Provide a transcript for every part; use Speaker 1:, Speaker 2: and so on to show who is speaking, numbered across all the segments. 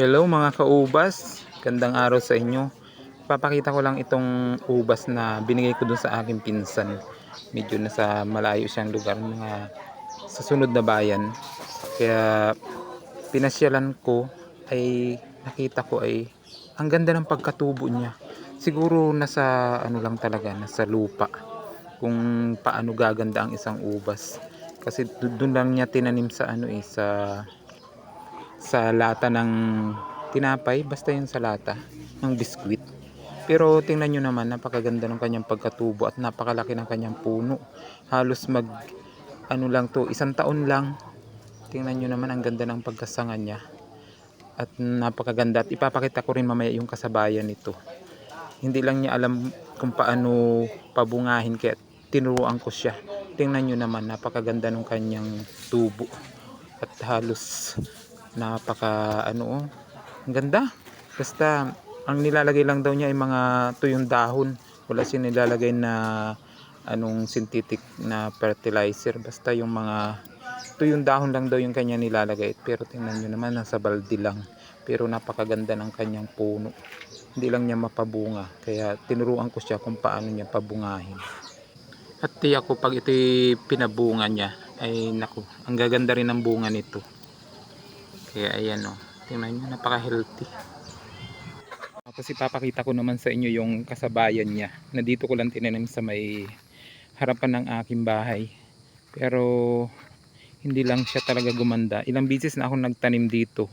Speaker 1: Hello mga kaubas, gandang araw sa inyo. Papakita ko lang itong ubas na binigay ko dun sa aking pinsan. Medyo nasa malayo siyang lugar, mga sa sunod na bayan. Kaya pinasyalan ko ay nakita ko ay ang ganda ng pagkatubo niya. Siguro nasa ano lang talaga, nasa lupa. Kung paano gaganda ang isang ubas. Kasi doon lang niya tinanim sa ano eh, sa sa lata ng tinapay, basta yun sa lata ng biskwit. Pero tingnan nyo naman, napakaganda ng kanyang pagkatubo at napakalaki ng kanyang puno. Halos mag, ano lang to, isang taon lang. Tingnan nyo naman, ang ganda ng pagkasanga niya. At napakaganda. At ipapakita ko rin mamaya yung kasabayan nito. Hindi lang niya alam kung paano pabungahin, kaya tinuruan ko siya. Tingnan nyo naman, napakaganda ng kanyang tubo. At halos napaka ano oh, ang ganda. Basta ang nilalagay lang daw niya ay mga tuyong dahon. Wala siya nilalagay na anong synthetic na fertilizer. Basta yung mga tuyong dahon lang daw yung kanya nilalagay. Pero tingnan nyo naman nasa balde lang. Pero napakaganda ng kanyang puno. Hindi lang niya mapabunga. Kaya tinuruan ko siya kung paano niya pabungahin. At tiyak ko pag ito pinabunga niya ay naku ang gaganda rin ng bunga nito kaya ayan o. Tingnan nyo, napaka-healthy. Tapos ipapakita ko naman sa inyo yung kasabayan niya. Na dito ko lang tinanim sa may harapan ng aking bahay. Pero hindi lang siya talaga gumanda. Ilang bisis na ako nagtanim dito.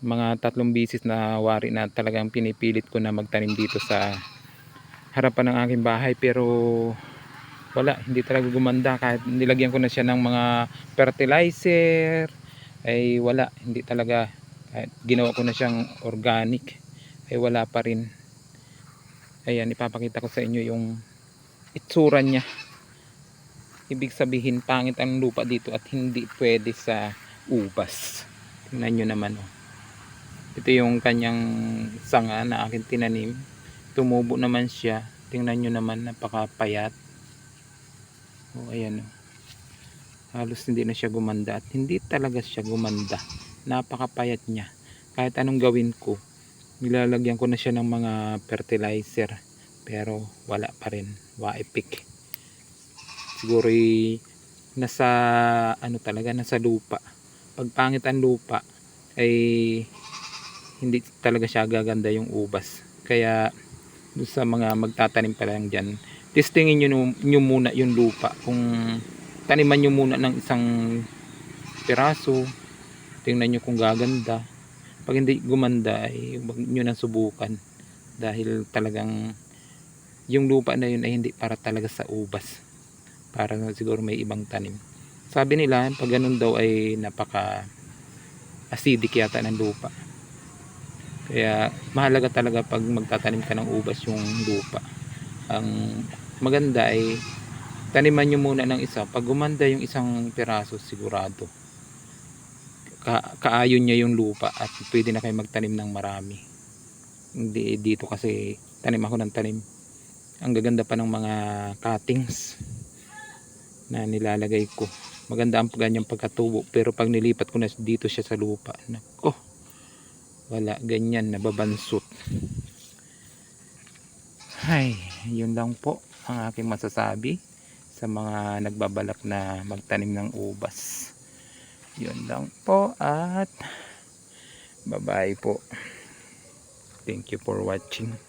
Speaker 1: Mga tatlong bisis na wari na talagang pinipilit ko na magtanim dito sa harapan ng aking bahay. Pero wala, hindi talaga gumanda. Kahit nilagyan ko na siya ng mga fertilizer, ay wala. Hindi talaga. Kahit ginawa ko na siyang organic ay wala pa rin. Ayan ipapakita ko sa inyo yung itsura niya. Ibig sabihin pangit ang lupa dito at hindi pwede sa ubas. Tingnan nyo naman oh. ito yung kanyang sanga na akin tinanim. Tumubo naman siya. Tingnan nyo naman napakapayat. Oh ayan oh halos hindi na siya gumanda at hindi talaga siya gumanda. Napakapayat niya. Kahit anong gawin ko nilalagyan ko na siya ng mga fertilizer pero wala pa rin. Waipik. Siguro nasa ano talaga nasa lupa. Pag pangit ang lupa ay hindi talaga siya gaganda yung ubas. Kaya sa mga magtatanim pa lang dyan testingin nyo, nyo muna yung lupa kung taniman nyo muna ng isang piraso. Tingnan nyo kung gaganda. Pag hindi gumanda ay huwag nyo nang subukan. Dahil talagang yung lupa na yun ay hindi para talaga sa ubas. Para siguro may ibang tanim. Sabi nila pag ganun daw ay napaka acidic yata ng lupa. Kaya mahalaga talaga pag magtatanim ka ng ubas yung lupa. Ang maganda ay taniman nyo muna ng isa. Pag gumanda yung isang piraso sigurado. Ka kaayon niya yung lupa at pwede na kayo magtanim ng marami. Hindi dito kasi tanim ako ng tanim. Ang gaganda pa ng mga cuttings na nilalagay ko. Maganda ang ganyang pagkatubo pero pag nilipat ko na dito siya sa lupa nako wala ganyan nababansot. Ay yun lang po ang aking masasabi sa mga nagbabalak na magtanim ng ubas. Yun lang po at bye bye po. Thank you for watching